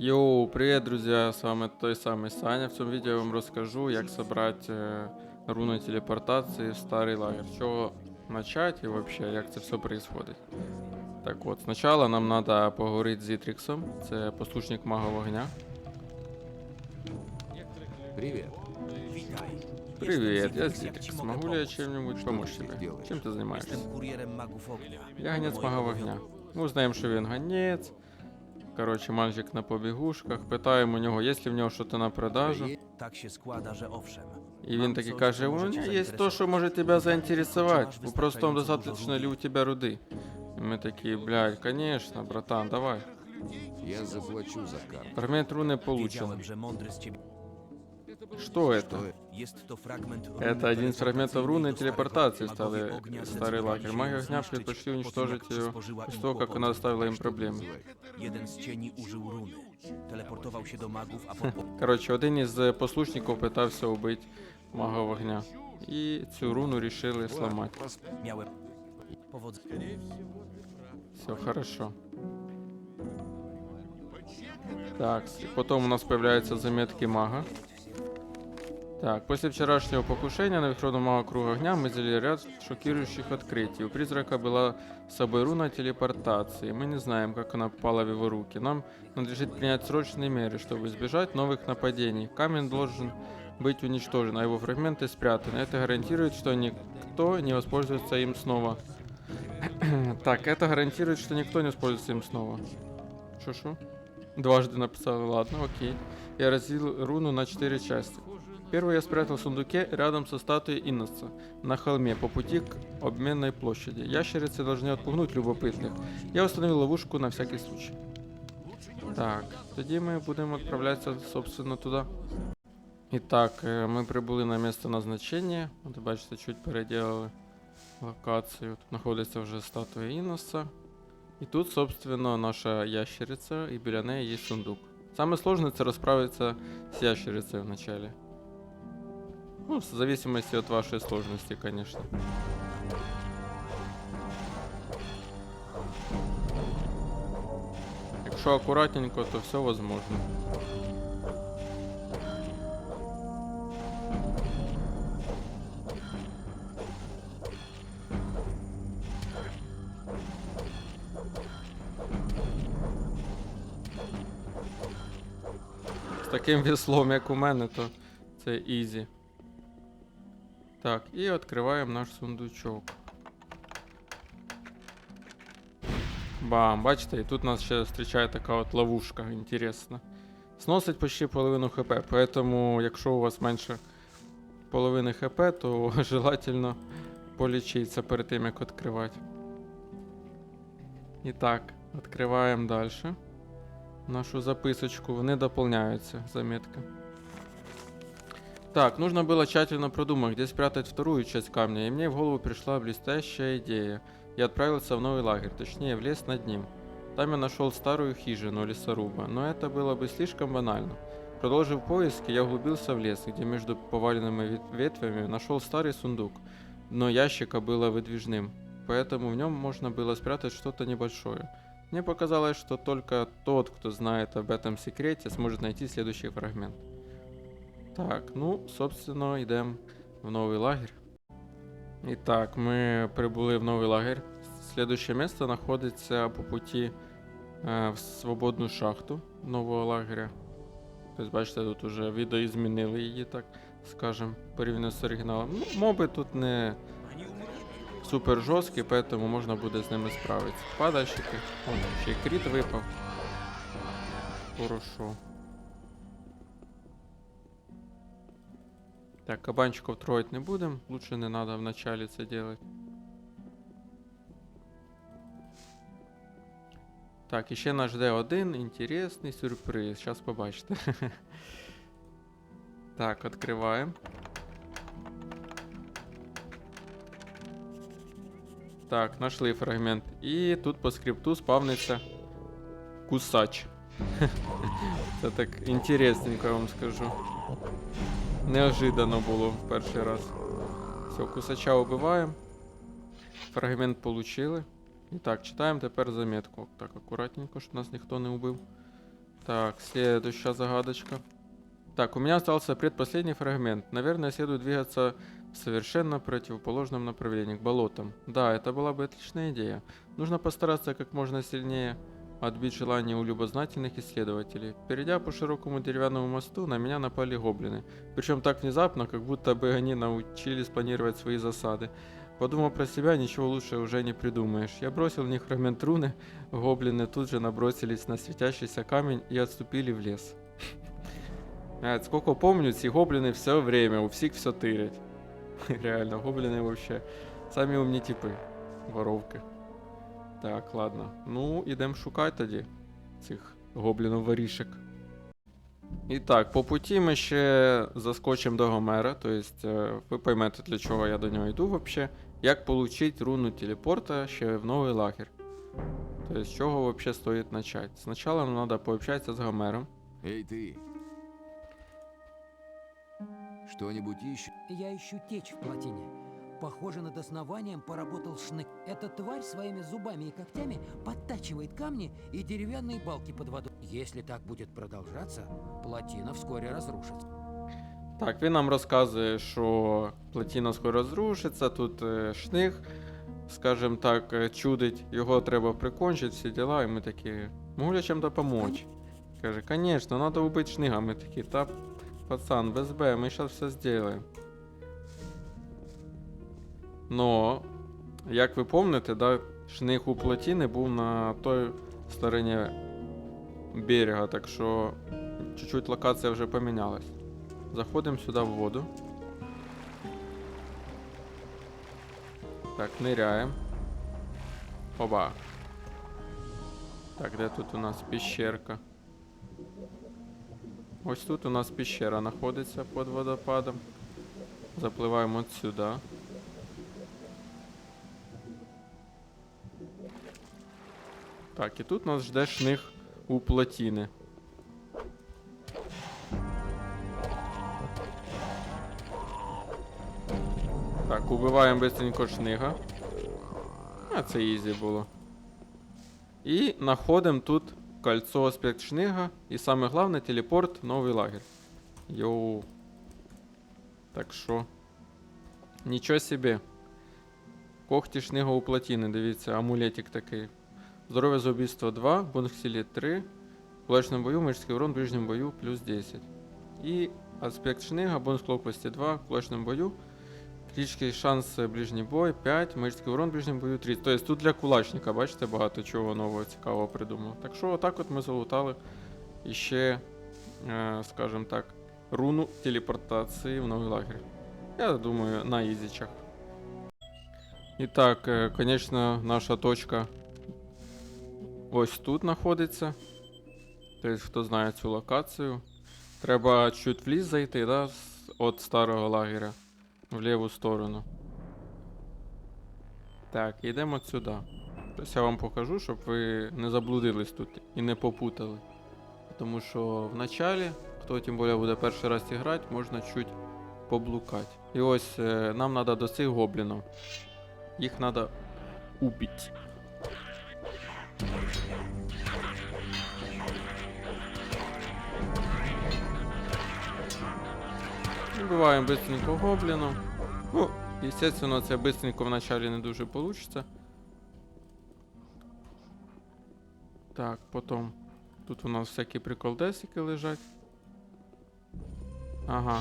Йоу, привет, друзья! С вами той самый Саня. В цьому відео я вам розкажу, як собрать е, руну телепортації в старий лагерь. З чого начать і вообще, як це все происходит. Так от, спочатку нам треба поговорити з Ітріксом, це послушник мага вогня. Привет. Привет, я Зитрикс. Могу ли я чем-нибудь помочь тебе? делаешь? Чим ти займаєшся? Jestem kurierem magów ognia. Я гонець мага вогня. Ми знаємо, що він гонець. Коротше, мальчик на побігушках. Питаємо у нього, є ли в нього щось на продажу. И. І він такий каже, у меня есть то, що може тебе заінтересувати. Вопрос в том, достаточно ли у тебе руди. И ми такі, блядь, конечно, братан, давай. Я заплачу за карту. Фрагмент руни получен. Что это? jest to fragment Это один из фрагментов руны teleportacyjnej do телепортации Magowie старый, ognia старый лагерь. zdecydowali Маги się огня zniszczyć предпочли po tym, уничтожить jak ее przysporzyła после im того, как kłopot. она доставила им проблемы. Jeden z cieni użył runy. Teleportował się do magów, a potem Коротше, один із е, послушників питався убити мага вогня. І цю руну рішили сломати. miałem powodzenie. Все хорошо. Так, и потом у нас появляются заметки мага. Так, после вчерашнего покушения на верховного мага Круга Огня мы сделали ряд шокирующих открытий. У призрака была с собой руна телепортации. Мы не знаем, как она попала в его руки. Нам надлежит принять срочные меры, чтобы избежать новых нападений. Камень должен быть уничтожен, а его фрагменты спрятаны. Это гарантирует, что никто не воспользуется им снова. Так, это гарантирует, что никто не воспользуется им снова. Шо-шо? Дважды написал, ладно, окей. Я разделил руну на четыре части. Первую я спрятал в сундуке рядом со статуей Инносца, на холме, по пути к обменной площади. Ящерицы должны отпугнуть любопытных. Я установил ловушку на всякий случай. Так, тоді ми будемо відправлятися, собственно, туди. І так, е, ми прибули на місце назначення. От бачите, чуть переділили локацію. Тут знаходиться вже статуя Іноса. І тут, собственно, наша ящериця, і біля неї є сундук. Саме сложне це розправитися з ящерицею вначале. Ну, в зависимости от вашей сложности, конечно. Якщо акуратненько, то все возможно. З таким веслом, як у мене, то це ізі. Так, і відкриваємо наш сундучок. Бам, бачите, і тут нас ще зустрічає така от ловушка, інтересна. Сносить почти половину хп, поэтому, якщо у вас менше половини хп, то желательно полічитися перед тим, як відкривати. І так, відкриваємо далі. Нашу записочку, вони доповняються, заметки. Так, нужно было тщательно продумать, где спрятать вторую часть камня, и мне в голову пришла блестящая идея. Я отправился в новый лагерь, точнее в лес над ним. Там я нашел старую хижину лесоруба, но это было бы слишком банально. Продолжив поиски, я углубился в лес, где между поваленными вет- ветвями нашел старый сундук. Дно ящика было выдвижным, поэтому в нем можно было спрятать что-то небольшое. Мне показалось, что только тот, кто знает об этом секрете, сможет найти следующий фрагмент. Так, ну, собственно, йдемо в новий лагерь. І так, ми прибули в новий лагерь. Слідуще місце знаходиться по путі е, в свободну шахту нового лагеря. Тобто, бачите, тут уже відеоізмінили її, так скажем, порівняно з оригіналом. Ну, моби тут не супер жорсткі, поэтому можна буде з ними справитися. Падальщики. О, ще й кріт випав. Хорошо. Так, кабанчиков троить не будем. Лучше не надо в начале це делать. Так, і ще нас жде один інтересний сюрприз. Зараз побачите. Так, відкриваємо. Так, знайшли фрагмент. І тут по скрипту спавниться кусач. Це так інтересненько, я вам скажу. Неожиданно було в перший раз. Все, кусача убиваємо. Фрагмент получили. І так, читаємо тепер заметку. Так, акуратненько, щоб нас ніхто не убив. Так, следующая загадочка. Так, у меня остался предпоследний фрагмент. Наверное, следует двигаться в совершенно противоположном направлении, к болотам. Да, это была бы отличная идея. Нужно постараться как можно сильнее отбить желание у любознательных исследователей. Перейдя по широкому деревянному мосту, на меня напали гоблины. Причем так внезапно, как будто бы они научились планировать свои засады. Подумав про себя, ничего лучше уже не придумаешь. Я бросил в них фрагмент руны, гоблины тут же набросились на светящийся камень и отступили в лес. Блядь, сколько помню, ці гоблины все время, у всіх все тырять. Реально, гоблины вообще самі умні типи. Воровки. Так, ладно. Ну, ідемо шукати тоді цих гоблінов ворішек. І так, по путі ми ще заскочимо до Гомера, тобто ви поймете, для чого я до нього йду вообще. Як получить руну телепорта ще в новий лагерь. Тобто, з чого вообще стоїть начать? Спочатку нам треба пообщатися з Гомером. Эй, ты! Что-нибудь ищешь? Я ищу течь в плотине. Похоже, над основанием поработал шнык. Эта тварь своими зубами и когтями подтачивает камни и деревянные балки под водой. Если так будет продолжаться, плотина вскоре разрушится. Так, він нам розказує, що плотина скоро розрушиться, тут е, шних, скажімо так, е, чудить, його треба прикончити, всі діла, і ми такі, можу я чим допомочь? Каже, конечно, надо убити шнига. Ми такі, та пацан, без Б, ми зараз все зробимо. Но, як ви пам'ятаєте, да, шних у плотини був на той стороні берега, так що чуть-чуть локація вже помінялась. Заходимо сюди в воду. Так, ниряємо. Оба. Так, де тут у нас піщерка? Ось тут у нас піщера знаходиться під водопадом. Запливаємо от сюди. Так, і тут нас жде шних у плотіни. Так, убиваємо быстренько шнига. А це ізі було. І знаходимо тут кольцо аспект шнига. І саме головне телепорт новий лагерь. Йоу. Так що. Нічого собі. Когті шнига у плотіни, дивіться, амулетик такий. Здоров'я за убийство 2, бонус к 3. В кулачном бою, магический урон в ближнем бою плюс 10. І аспект шнига, бонус к ловкости 2, в кулачном бою. Критичний шанс е, ближній бой 5, магічний урон ближньому бою 30. Тобто тут для кулачника, бачите, багато чого нового цікавого придумав. Так що отак от ми залутали іще, е, скажімо так, руну телепортації в новий лагерь. Я думаю, на ізічах. І так, е, звісно, наша точка ось тут знаходиться. Тобто, хто знає цю локацію. Треба чуть в ліс зайти, да, від старого лагеря в ліву сторону. Так, йдемо сюди. Тобто я вам покажу, щоб ви не заблудились тут і не попутали. Тому що в началі, хто тим більше буде перший раз грати, можна чуть поблукати. І ось е, нам треба до цих гоблінів. Їх треба убити. Убиваємо быстренько гобліну. Ну, естественно, це быстренько в началі не дуже получится. Так, потом. Тут у нас всякі приколдесики лежать. Ага.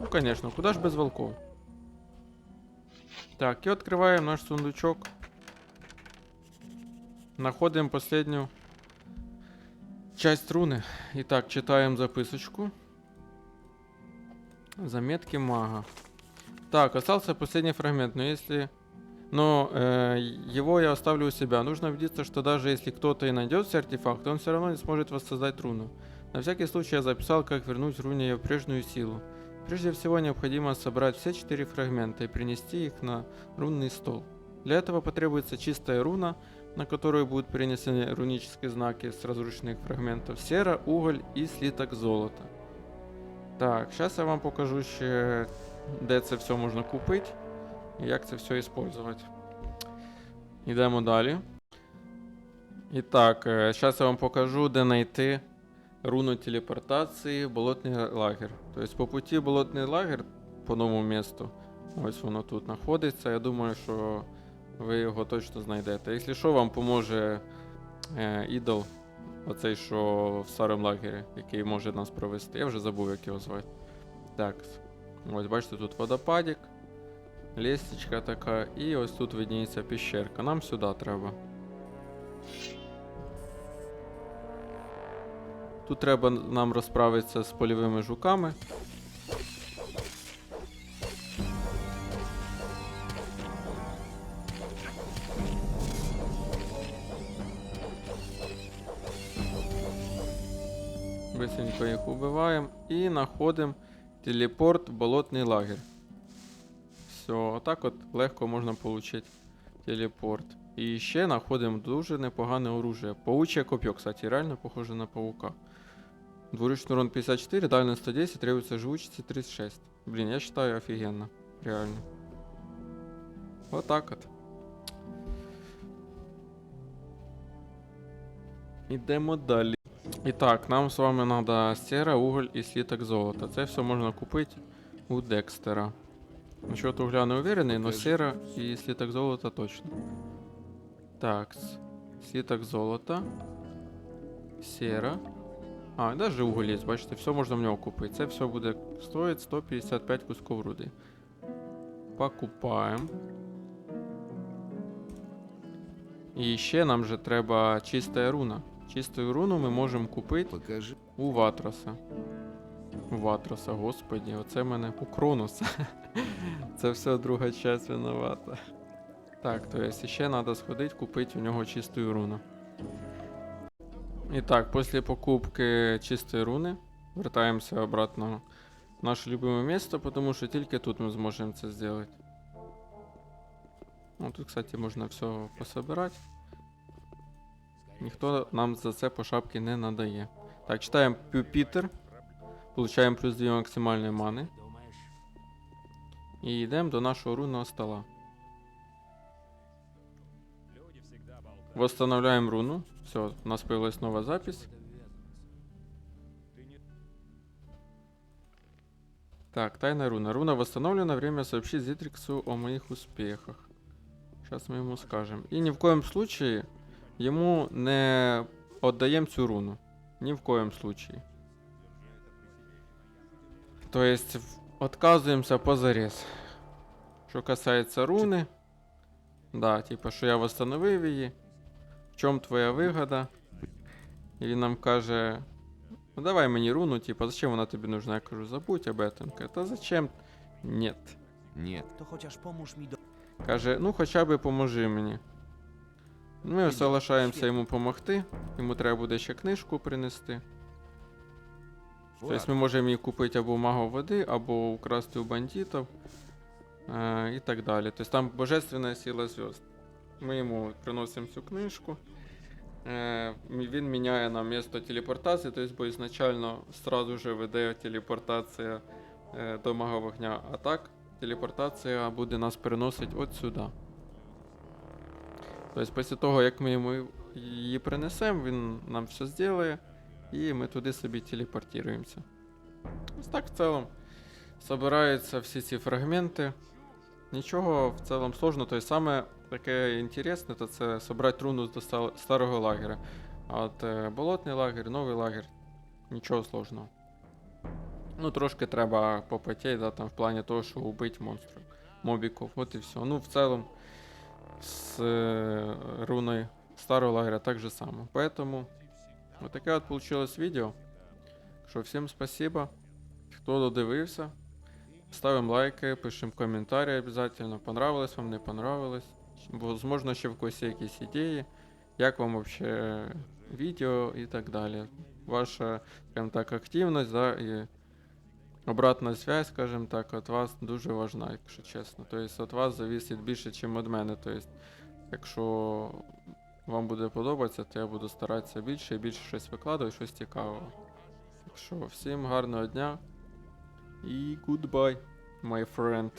Ну, конечно, куда ж без волков? Так, і відкриваємо наш сундучок. Находимо последню часть руни. І так, читаємо записочку. Заметки мага. Так, остался последний фрагмент, но если... Но э, его я оставлю у себя. Нужно убедиться, что даже если кто-то и найдет все артефакты, он все равно не сможет воссоздать руну. На всякий случай я записал, как вернуть руне ее прежнюю силу. Прежде всего необходимо собрать все четыре фрагмента и принести их на рунный стол. Для этого потребуется чистая руна, на которую будут перенесены рунические знаки с разрушенных фрагментов, сера, уголь и слиток золота. Так, зараз я вам покажу ще, де це все можна купити і як це все використовувати. Йдемо далі. І так, зараз я вам покажу, де знайти руну телепортації болотний лагер. Тобто по путі в болотний лагер по новому місту. Ось воно тут знаходиться. Я думаю, що ви його точно знайдете. Якщо що, вам поможе е, ідол, оцей, що в старому лагері, який може нас провести. Я вже забув, як його звати. Так. Ось бачите, тут водопадик, лесточка така, і ось тут видніється піщерка. Нам сюди треба. Тут треба нам розправитися з польовими жуками. Быстренько їх убиваємо і знаходимо телепорт в болотний лагерь. Все, отак от легко можна отримати телепорт. І ще знаходимо дуже непогане оружие. Пауче копье, кстати, реально похоже на паука. Двуручный урон 54, дальность 110, требуется живучести 36. Блин, я считаю офигенно. Реально. Вот так вот. Ідемо далі. І так, нам з вами треба сера, уголь і сліток золота. Це все можна купити у Декстера. Насчет угля не уверений, но сера і сліток золота точно. Так, сліток золота. Сера. А, і навіть уголь є, бачите, все можна в нього купити. Це все буде стоїть 155 кусков руди. Покупаємо. І ще нам же треба чиста руна. Чисту руну ми можемо купити Покажи. у Ватроса. У Ватроса, господі, оце мене у Кронуса. Це все друга часть винувата. Так, то есть ще треба сходити купити у нього чисту руну. І так, після покупки чистої руни вертаємося обратно в наше любиме місто, тому що тільки тут ми зможемо це зробити. Ну, тут, кстати, можна все пособирати. Ніхто нам за це по шапці не надає. Так, читаємо Пюпітер. Получаємо плюс 2 максимальні мани. І йдемо до нашого рунного стола. Восстановляємо руну. Все, у нас появилась нова запись. Так, тайна руна. Руна восстановлена. Время сообщить Зитриксу о моих успехах. Сейчас мы ему скажем. И ни в коем случае ему не отдаем цю руну. Ни в коем случае. То есть в- отказываемся позарез. Що касається руни. Да, типа, що я восстановив її. В чому твоя вигода? І він нам каже. Ну давай мені руну, типа, зачем вона тобі нужна? Я кажу, забудь об этом. Каже, Та зачем? Нет. Нет. Каже, ну хоча б поможи мені. Ми соглашаємося йому допомогти. Йому треба буде ще книжку принести. Тобто ми можемо її купити або у мага води, або украсти у бандитів. Е, і так далі. Тобто там божественна сила зв'язд. Ми йому приносимо цю книжку. Е, він міняє нам місто телепортації, тобто, бо ізначально сразу же веде телепортація е, до мага вогня. А так, телепортація буде нас переносити от сюди. Тобто, після того, як ми йому її принесемо, він нам все зробить, і ми туди собі телепортуємося. Ось так в цілому собираються всі ці фрагменти. Нічого в цілому сложно. Тобто саме таке інтересне, то це собрати руну до старого лагеря. А от е, болотний лагер, новий лагер, нічого сложного. Ну, трошки треба попотеть, да, там в плані того, що убити монстрів, мобіків, от і все. Ну, в цілому з е, руною старого лагеря так же само. Поэтому вот таке от получилось відео. Що всім спасибо, хто додивився. Ставимо лайки, пишемо коментарі обязательно. Понравилось вам, не понравилось. Возможно, ще в когось є якісь ідеї. Як вам вообще відео і так далі. Ваша, скажімо так, активність, да, і обратна зв'язь, скажімо так, від вас дуже важна, якщо чесно. Тобто від вас зависить більше, ніж від мене. Тобто, якщо вам буде подобатися, то я буду старатися більше і більше щось викладати, щось цікавого. Так що, всім гарного дня і goodbye, my friend.